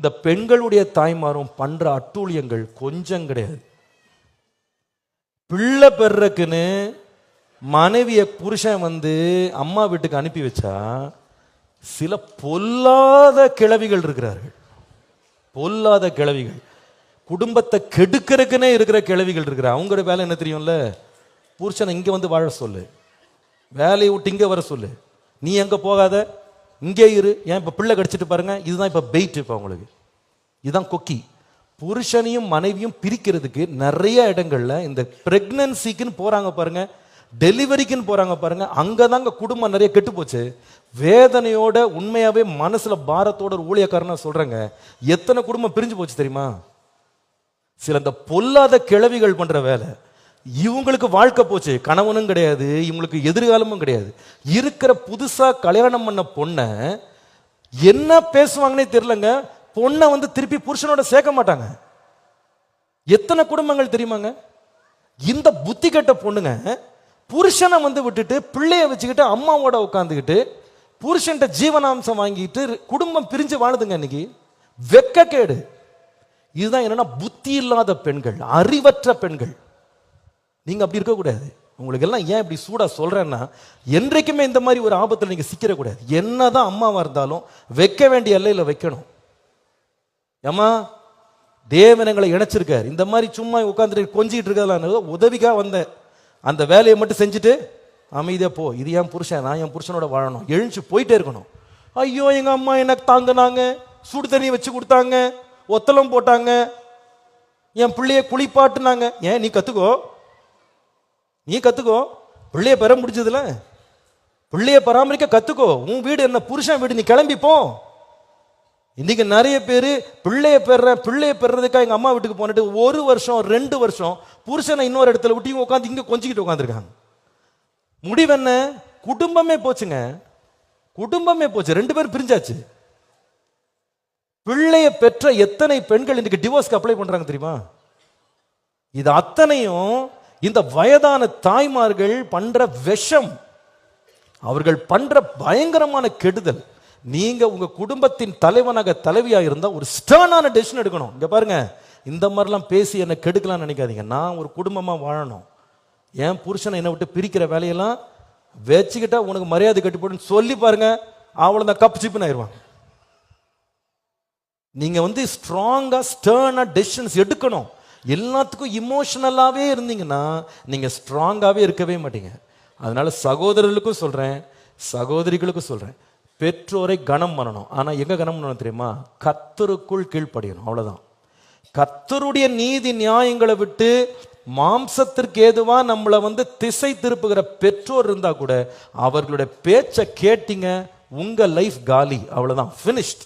இந்த பெண்களுடைய தாய்மாரும் பண்ற அட்டூழியங்கள் கொஞ்சம் கிடையாது. பிள்ளை பெறக்குன்னு மனைவிய புருஷன் வந்து அம்மா வீட்டுக்கு அனுப்பி வச்சா சில பொல்லாத கிழவிகள் இருக்கிறார்கள். பொல்லாத கிழவிகள். குடும்பத்தை கெடுக்கிறதுக்குன்னே இருக்கிற கிழவிகள் இருக்கிற அவங்களோட வேலை என்ன தெரியும்ல? புருஷனை இங்கே வந்து வாழ சொல்லு. வேலையை விட்டு இங்கே வர சொல்லு. நீ எங்கே போகாத? இங்கே இரு. ஏன் இப்போ பிள்ளை கடிச்சிட்டு பாருங்க. இதுதான் இப்போ பெயிட் இப்போ அவங்களுக்கு. இதுதான் கொக்கி. புருஷனையும் மனைவியும் பிரிக்கிறதுக்கு நிறைய இடங்கள்ல இந்த பிரெக்னன்சிக்குன்னு போறாங்க பாருங்க. டெலிவரிக்குன்னு போறாங்க பாருங்க. அங்கதாங்க குடும்பம் நிறைய கெட்டு போச்சு. வேதனையோட உண்மையாவே மனசுல பாரத்தோட ஒரு ஊழியக்காரனா சொல்றேங்க. எத்தனை குடும்பம் பிரிஞ்சு போச்சு தெரியுமா? சில இந்த பொல்லாத கிழவிகள் பண்ற வேலை. இவங்களுக்கு வாழ்க்கை போச்சு. கணவனும் கிடையாது இவங்களுக்கு எதிர்காலமும் கிடையாது. இருக்கிற புதுசாக கல்யாணம் பண்ண பொண்ணை என்ன பேசுவாங்கன்னே தெரியலங்க. பொண்ணை வந்து திருப்பி புருஷனோட சேர்க்க மாட்டாங்க. எத்தனை குடும்பங்கள் தெரியுமாங்க? இந்த புத்தி கெட்ட பொண்ணுங்க புருஷனை வந்து விட்டுட்டு பிள்ளைய வச்சுக்கிட்டு அம்மாவோட உட்காந்துக்கிட்டு புருஷன்ட்ட ஜீவனாம்சம் வாங்கிட்டு குடும்பம் பிரிஞ்சு வாழுதுங்க இன்னைக்கு. வெக்கக்கேடு. இதுதான் என்னன்னா புத்தி இல்லாத பெண்கள் அறிவற்ற பெண்கள். நீங்கள் அப்படி இருக்கக்கூடாது. உங்களுக்கு எல்லாம் ஏன் இப்படி சூடாக சொல்கிறேன்னா என்றைக்குமே இந்த மாதிரி ஒரு ஆபத்தில் நீங்கள் சிக்கிடக்கூடாது என்னதான் அம்மாவாக இருந்தாலும் வைக்க வேண்டிய எல்லையில் வைக்கணும். ஏமா தேவன் எங்களை இணைச்சிருக்காரு. இந்த மாதிரி சும்மா உட்காந்துட்டு கொஞ்சிக்கிட்டு இருக்கிறதெல்லாம் உதவிக்காக வந்தேன் அந்த வேலையை மட்டும் செஞ்சுட்டு அமைதியாக போ. இது என் புருஷன்? நான் என் புருஷனோட வாழணும். எழுந்து போயிட்டே இருக்கணும். ஐயோ எங்கள் அம்மா எனக்கு தாங்கினாங்க? சுடு தண்ணி வச்சு கொடுத்தாங்க. ஒத்தலம் போட்டாங்க. என் பிள்ளைய குளிப்பாட்டுனாங்க. ஏன் நீ கற்றுக்கோ நீ கத்துக்கோ. பிள்ளைய பெற முடிஞ்சதுல. பிள்ளைய பராமரிக்க கத்துக்கோ. உன் வீடு என்ன? புருஷன் வீடு. நீ கிளம்பிப்போம் இன்றைக்கி இன்னைக்கு நிறைய பேர் பிள்ளைய பெறேன் பிள்ளைய பெறதுக்காக எங்க அம்மா வீட்டுக்கு போனிட்டு ஒரு வருஷம் ரெண்டு வருஷம். புருஷனை இன்னொரு இடத்துல விட்டு இவங்க உட்காந்து இங்க கொஞ்சிக்கிட்டு உட்காந்துருக்காங்க. முடிவு என்ன? குடும்பமே போச்சுங்க. குடும்பமே போச்சு. ரெண்டு பேரும் பிரிஞ்சாச்சு. பிள்ளைய பெற்ற எத்தனை பெண்கள் இன்னைக்கு டிவோர்ஸ்க்கு அப்ளை பண்றாங்க தெரியுமா? இது அத்தனையும் இந்த வயதான தாய்மார்கள் பண்ற விஷம் அவர்கள் பண்ற பயங்கரமான கெடுதல். நீங்க உங்க குடும்பத்தின் தலைவனாக தலைவியா இருந்தா ஒரு ஸ்டர்னான டெசிஷன் எடுக்கணும். இங்க பாருங்க இந்த மாதிரிலாம் பேசி என்னை கெடுக்கலாம்னு நினைக்காதீங்க. நான் ஒரு குடும்பமா வாழணும். என் புருஷனை என்னை விட்டு பிரிக்கிற வேலையெல்லாம் வச்சுக்கிட்டா உனக்கு மரியாதை கட்டி போடுன்னு சொல்லி பாருங்க அவளை தான் கப்பு சிப்புன்னு ஆயிடுவாங்க நீங்க வந்து ஸ்ட்ராங்கா ஸ்டர்னா டெசிஷன்ஸ் எடுக்கணும். எல்லாத்துக்கும் இமோஷனலாகவே இருந்தீங்கன்னா நீங்கள் ஸ்ட்ராங்காகவே இருக்கவே மாட்டீங்க. அதனால் சகோதரர்களுக்கும் சொல்கிறேன் சகோதரிகளுக்கும் சொல்கிறேன் பெற்றோரை கனம் பண்ணணும். ஆனால் எங்கே கனம் பண்ணணும் தெரியுமா? கத்தருக்குள் கீழ்ப்படியணும். அவ்வளோதான் கத்தருடைய நீதி நியாயங்களை விட்டு மாம்சத்திற்கு ஏதுவாக நம்மளை வந்து திசை திருப்புகிற பெற்றோர் இருந்தால் கூட அவர்களுடைய பேச்சை கேட்டீங்க உங்கள் லைஃப் காலி. அவ்வளோதான் ஃபினிஷ்ட்